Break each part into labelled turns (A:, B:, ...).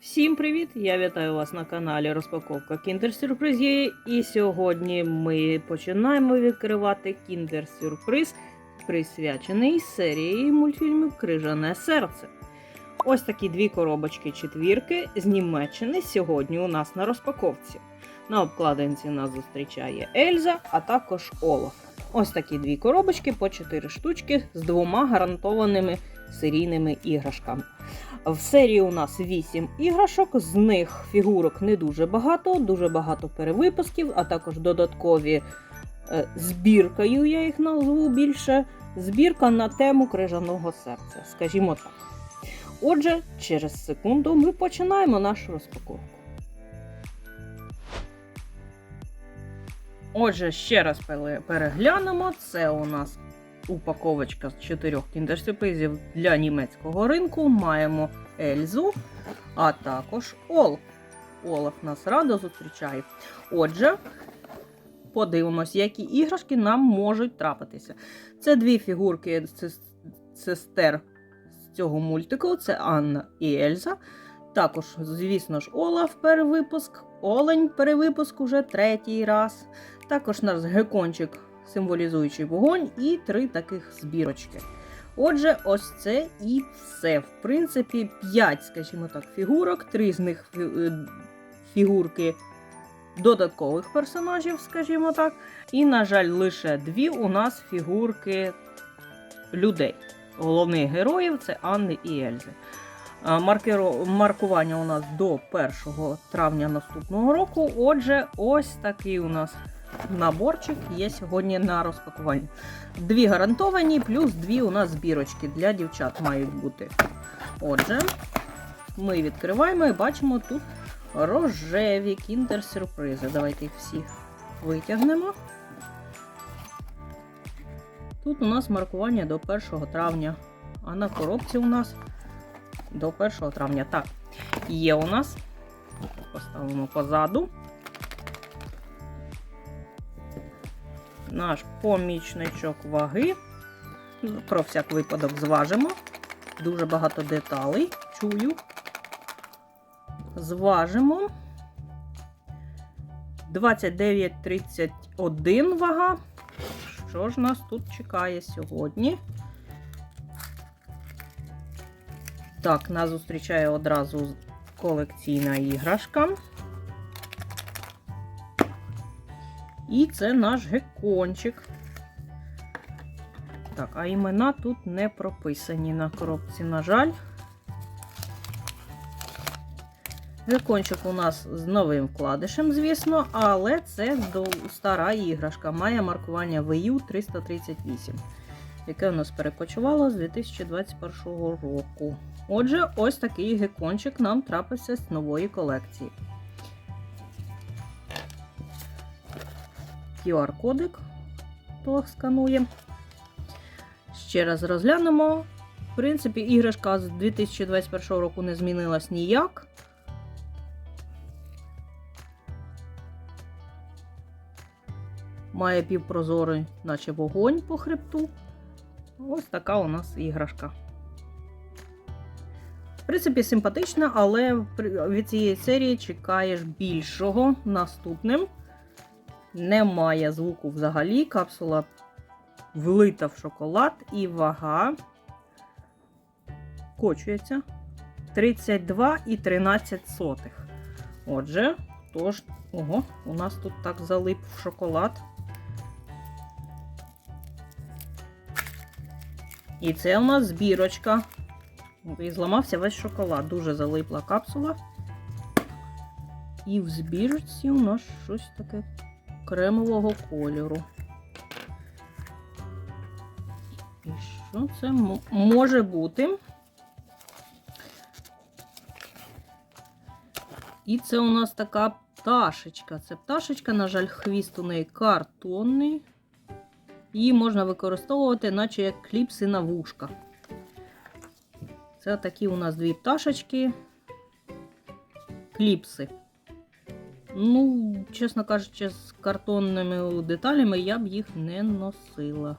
A: Всім привіт! Я вітаю вас на каналі Розпаковка Kinder Сюрприз. І сьогодні ми починаємо відкривати Kinder Сюрприз, присвячений серії мультфільмів Крижане серце. Ось такі дві коробочки четвірки з Німеччини сьогодні у нас на розпаковці. На обкладинці нас зустрічає Ельза, а також Олаф. Ось такі дві коробочки по 4 штучки з двома гарантованими серійними іграшками. В серії у нас 8 іграшок, з них фігурок не дуже багато, дуже багато перевипусків, а також додаткові е, збіркою, я їх назву більше. Збірка на тему крижаного серця, скажімо так. Отже, через секунду ми починаємо нашу розпаковку. Отже, ще раз переглянемо. Це у нас упаковочка з чотирьох кіндер-сюрпризів для німецького ринку. Маємо Ельзу, а також Олаф. Олаф нас радо зустрічає. Отже, подивимось, які іграшки нам можуть трапитися. Це дві фігурки сестер з цього мультику: це Анна і Ельза. Також, звісно ж, Олаф перевипуск, Олень перевипуск уже третій раз. Також наш гекончик, символізуючий вогонь, і три таких збірочки. Отже, ось це і все. В принципі, 5, скажімо так, фігурок, три з них е, фігурки додаткових персонажів, скажімо так. І, на жаль, лише дві у нас фігурки людей. Головних героїв це Анни і Ельзи. А, маркеро- Маркування у нас до 1 травня наступного року. Отже, ось такий у нас наборчик є сьогодні на розпакуванні. Дві гарантовані, плюс дві у нас збірочки для дівчат мають бути. Отже, ми відкриваємо і бачимо тут рожеві кіндер-сюрпризи. Давайте їх всі витягнемо. Тут у нас маркування до 1 травня, а на коробці у нас до 1 травня. Так, є у нас. Поставимо позаду. Наш помічничок ваги. Про всяк випадок зважимо. Дуже багато деталей. Чую. Зважимо. 29,31 вага. Що ж нас тут чекає сьогодні? Так, нас зустрічає одразу колекційна іграшка. І це наш гекончик. Так, а імена тут не прописані на коробці, на жаль. Гекончик у нас з новим вкладишем, звісно, але це стара іграшка. Має маркування VU 338, яке у нас перекочувало з 2021 року. Отже, ось такий гекончик нам трапився з нової колекції. QR-кодик, хто сканує. Ще раз розглянемо. В принципі, іграшка з 2021 року не змінилась ніяк. Має півпрозорий, наче вогонь по хребту. Ось така у нас іграшка. В принципі, симпатична, але від цієї серії чекаєш більшого наступним. Немає звуку взагалі. Капсула влита в шоколад і вага кочується 32,13 сотих. Отже, тож, ого, у нас тут так залип в шоколад. І це у нас збірочка. І зламався весь шоколад. Дуже залипла капсула. І в збірочці у нас щось таке кремового кольору. І що це може бути? І це у нас така пташечка. Це пташечка, на жаль, хвіст у неї картонний. Її можна використовувати, наче як кліпси на вушка. Це такі у нас дві пташечки. Кліпси. Ну, чесно кажучи, з картонними деталями я б їх не носила.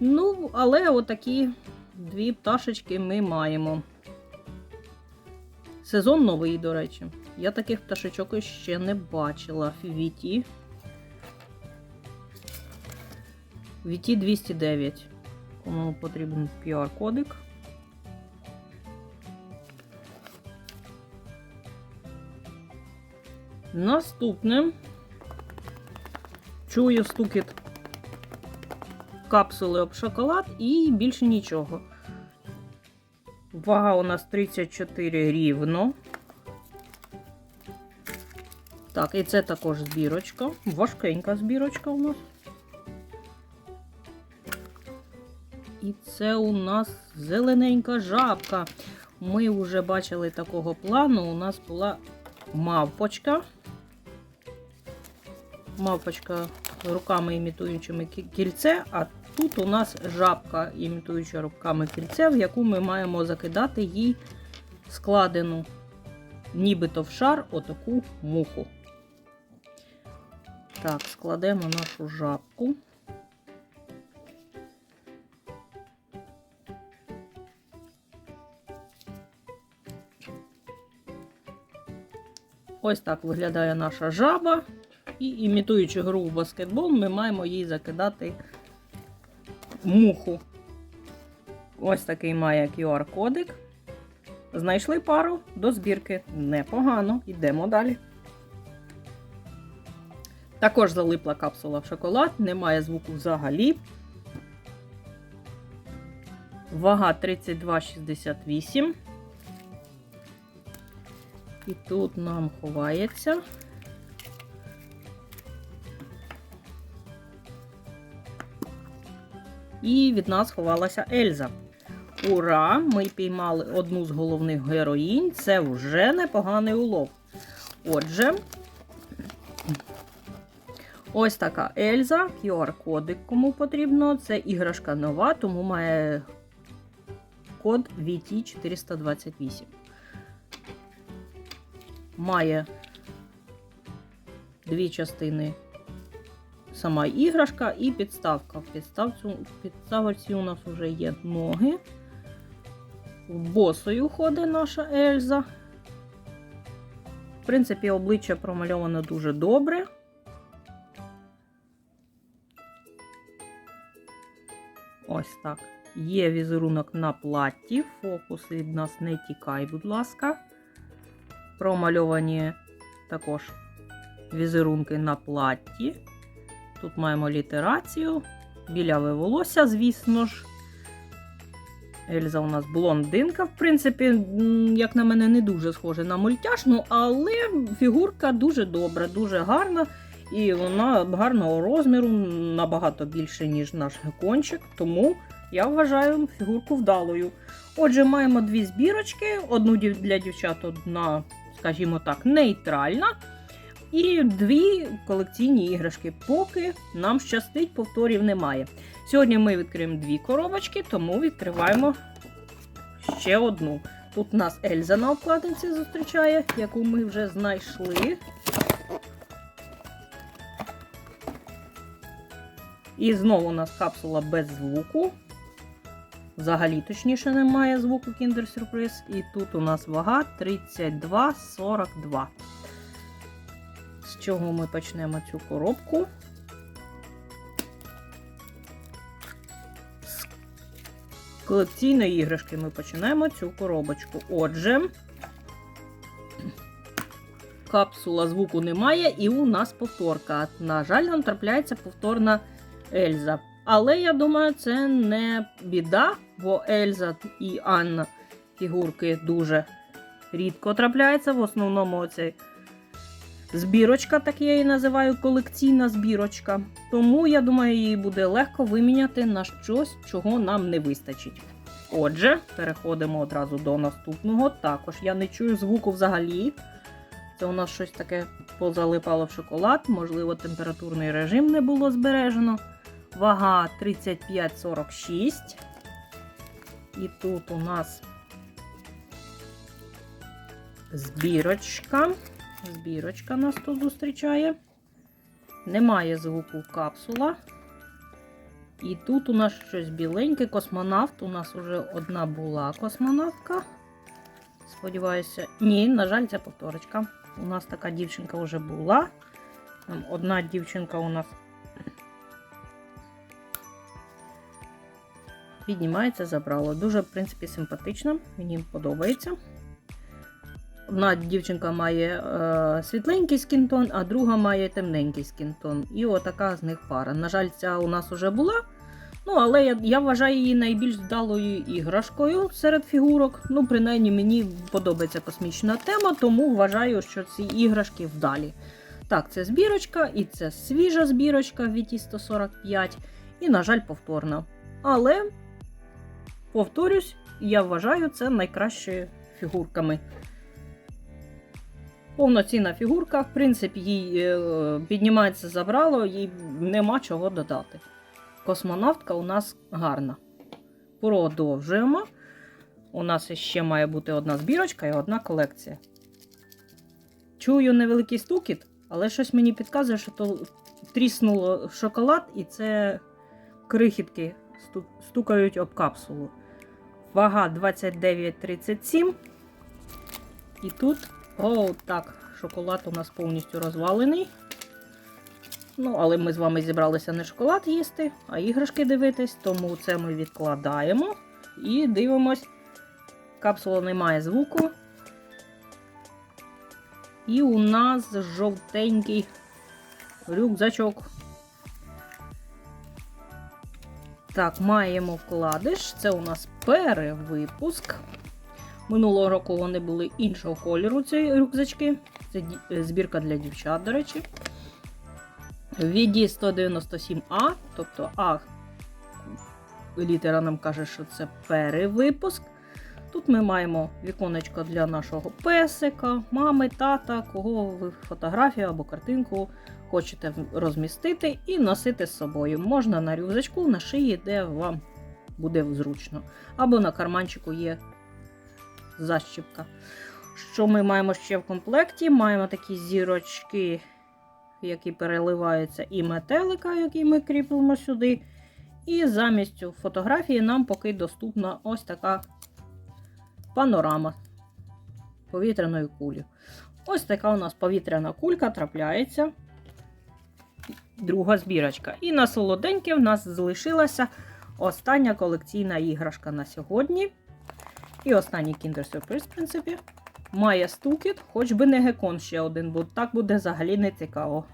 A: Ну, але отакі дві пташечки ми маємо. Сезон новий, до речі. Я таких пташечок ще не бачила. VT. VT 209. Кому потрібен QR-кодик. Наступне. Чую стукіт капсули об шоколад і більше нічого. Вага у нас 34 рівно. Так, і це також збірочка. Важкенька збірочка у нас. І це у нас зелененька жабка. Ми вже бачили такого плану. У нас була мавпочка. Мавпочка руками імітуючими кільце, а тут у нас жабка, імітуюча руками кільце, в яку ми маємо закидати їй складену, нібито в шар, отаку муху. Так, складемо нашу жабку. Ось так виглядає наша жаба. І імітуючи гру в баскетбол, ми маємо їй закидати муху. Ось такий має QR-кодик. Знайшли пару до збірки. Непогано. Йдемо далі. Також залипла капсула в шоколад, немає звуку взагалі. Вага 32,68. І тут нам ховається. І від нас ховалася Ельза. Ура! Ми піймали одну з головних героїнь. Це вже непоганий улов. Отже, ось така Ельза, QR-кодик, кому потрібно. Це іграшка нова, тому має код VT428. Має дві частини сама іграшка і підставка. В підставці, у нас вже є ноги. Босою ходить наша Ельза. В принципі, обличчя промальовано дуже добре. Ось так. Є візерунок на платі. Фокус від нас не тікай, будь ласка. Промальовані також візерунки на платі. Тут маємо літерацію, біляве волосся, звісно ж. Ельза у нас блондинка, в принципі, як на мене, не дуже схожа на мультяшну, але фігурка дуже добра, дуже гарна. І вона гарного розміру, набагато більше, ніж наш гекончик. Тому я вважаю фігурку вдалою. Отже, маємо дві збірочки: одну для дівчат, одна, скажімо так, нейтральна. І дві колекційні іграшки. Поки нам щастить, повторів немає. Сьогодні ми відкриємо дві коробочки, тому відкриваємо ще одну. Тут нас Ельза на обкладинці зустрічає, яку ми вже знайшли. І знову у нас капсула без звуку. Взагалі, точніше, немає звуку Kinder Surprise. І тут у нас вага 32,42. З чого ми почнемо цю коробку? З колекційної іграшки ми починаємо цю коробочку. Отже, капсула звуку немає, і у нас повторка. На жаль, нам трапляється повторна Ельза. Але я думаю, це не біда, бо Ельза і Анна фігурки дуже рідко трапляються. В основному оцей збірочка, так я її називаю, колекційна збірочка. Тому я думаю, її буде легко виміняти на щось, чого нам не вистачить. Отже, переходимо одразу до наступного. Також я не чую звуку взагалі. Це у нас щось таке позалипало в шоколад, можливо, температурний режим не було збережено. Вага 35,46. І тут у нас збірочка. Збірочка нас тут зустрічає. Немає звуку капсула. І тут у нас щось біленьке, космонавт. У нас вже одна була космонавтка сподіваюся. Ні, на жаль, це повторочка. У нас така дівчинка вже була. Одна дівчинка у нас піднімається, забрала. Дуже, в принципі, симпатично, мені подобається. Одна дівчинка має е, світленький скінтон, а друга має темненький скінтон. І отака з них пара. На жаль, ця у нас вже була. Ну, але я, я вважаю її найбільш вдалою іграшкою серед фігурок. Ну, принаймні, мені подобається космічна тема, тому вважаю, що ці іграшки вдалі. Так, це збірочка, і це свіжа збірочка в VT 145, і, на жаль, повторна. Але, повторюсь, я вважаю це найкращими фігурками. Повноцінна фігурка, в принципі, їй е, піднімається забрало, їй нема чого додати. Космонавтка у нас гарна. Продовжуємо. У нас ще має бути одна збірочка і одна колекція. Чую невеликий стукіт, але щось мені підказує, що то тріснуло шоколад, і це крихітки стукають об капсулу. Вага 29,37. І тут, о, так, шоколад у нас повністю розвалений. Ну, але ми з вами зібралися не шоколад їсти, а іграшки дивитись, тому це ми відкладаємо і дивимось. Капсула не має звуку. І у нас жовтенький рюкзачок. Так, маємо вкладиш. Це у нас перевипуск. Минулого року вони були іншого кольору, ці рюкзачки. Це е, збірка для дівчат, до речі. VD 197А, тобто А літера нам каже, що це перевипуск. Тут ми маємо віконечко для нашого песика, мами, тата, кого ви фотографію або картинку хочете розмістити і носити з собою. Можна на рюкзачку, на шиї, де вам буде зручно. Або на карманчику є защіпка. Що ми маємо ще в комплекті? Маємо такі зірочки, які переливаються, і метелика, який ми кріпимо сюди. І замість фотографії нам поки доступна ось така панорама повітряної кулі. Ось така у нас повітряна кулька трапляється. Друга збірочка. І на солоденьке в нас залишилася остання колекційна іграшка на сьогодні. І останній Kinder Surprise, в принципі, має стукіт, хоч би не гекон ще один, бо так буде взагалі не цікаво.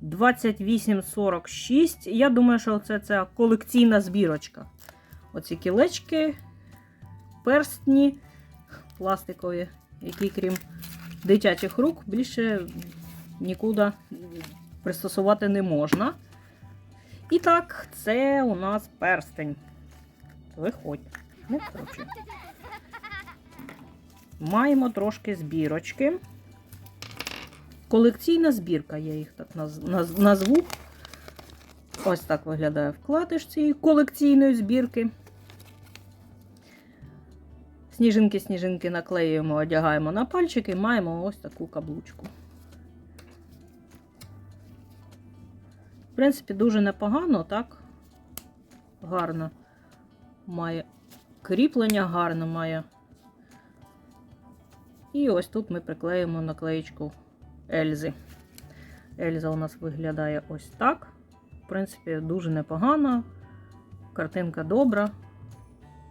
A: 2846. Я думаю, що це, це колекційна збірочка. Оці кілечки, перстні, пластикові, які, крім дитячих рук, більше нікуди пристосувати не можна. І так, це у нас перстень. Виходь. Не хочу. Маємо трошки збірочки. Колекційна збірка, я їх так наз- наз- назву. Ось так виглядає вкладиш цієї колекційної збірки. Сніжинки, сніжинки наклеюємо, одягаємо на пальчики, маємо ось таку каблучку. В принципі, дуже непогано, так? Гарно має кріплення, гарно має. І ось тут ми приклеїмо наклеєчку Ельзи. Ельза у нас виглядає ось так. В принципі, дуже непогано. Картинка добра.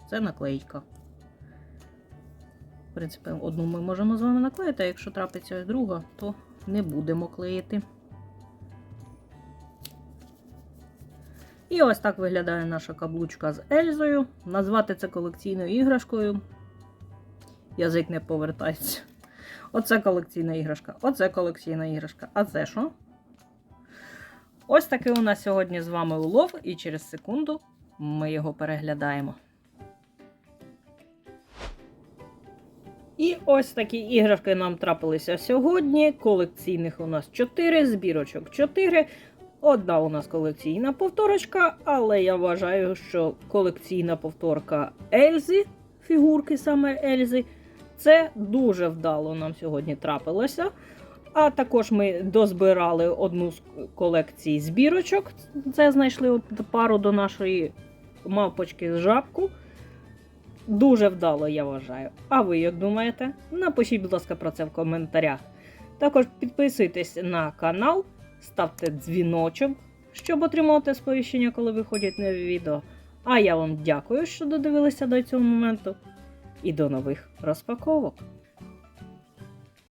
A: Це наклейка. В принципі, одну ми можемо з вами наклеїти, а якщо трапиться друга, то не будемо клеїти. І ось так виглядає наша каблучка з Ельзою. Назвати це колекційною іграшкою. Язик не повертається. Оце колекційна іграшка, оце колекційна іграшка. А це що? Ось такий у нас сьогодні з вами улов, і через секунду ми його переглядаємо. І ось такі іграшки нам трапилися сьогодні. Колекційних у нас 4, збірочок 4. Одна у нас колекційна повторочка, але я вважаю, що колекційна повторка Ельзи, фігурки саме Ельзи, це дуже вдало нам сьогодні трапилося. А також ми дозбирали одну з колекцій збірочок. Це знайшли от пару до нашої мавпочки з жабку. Дуже вдало, я вважаю. А ви як думаєте? Напишіть, будь ласка, про це в коментарях. Також підписуйтесь на канал, ставте дзвіночок, щоб отримувати сповіщення, коли виходять нові відео. А я вам дякую, що додивилися до цього моменту. І до нових розпаковок!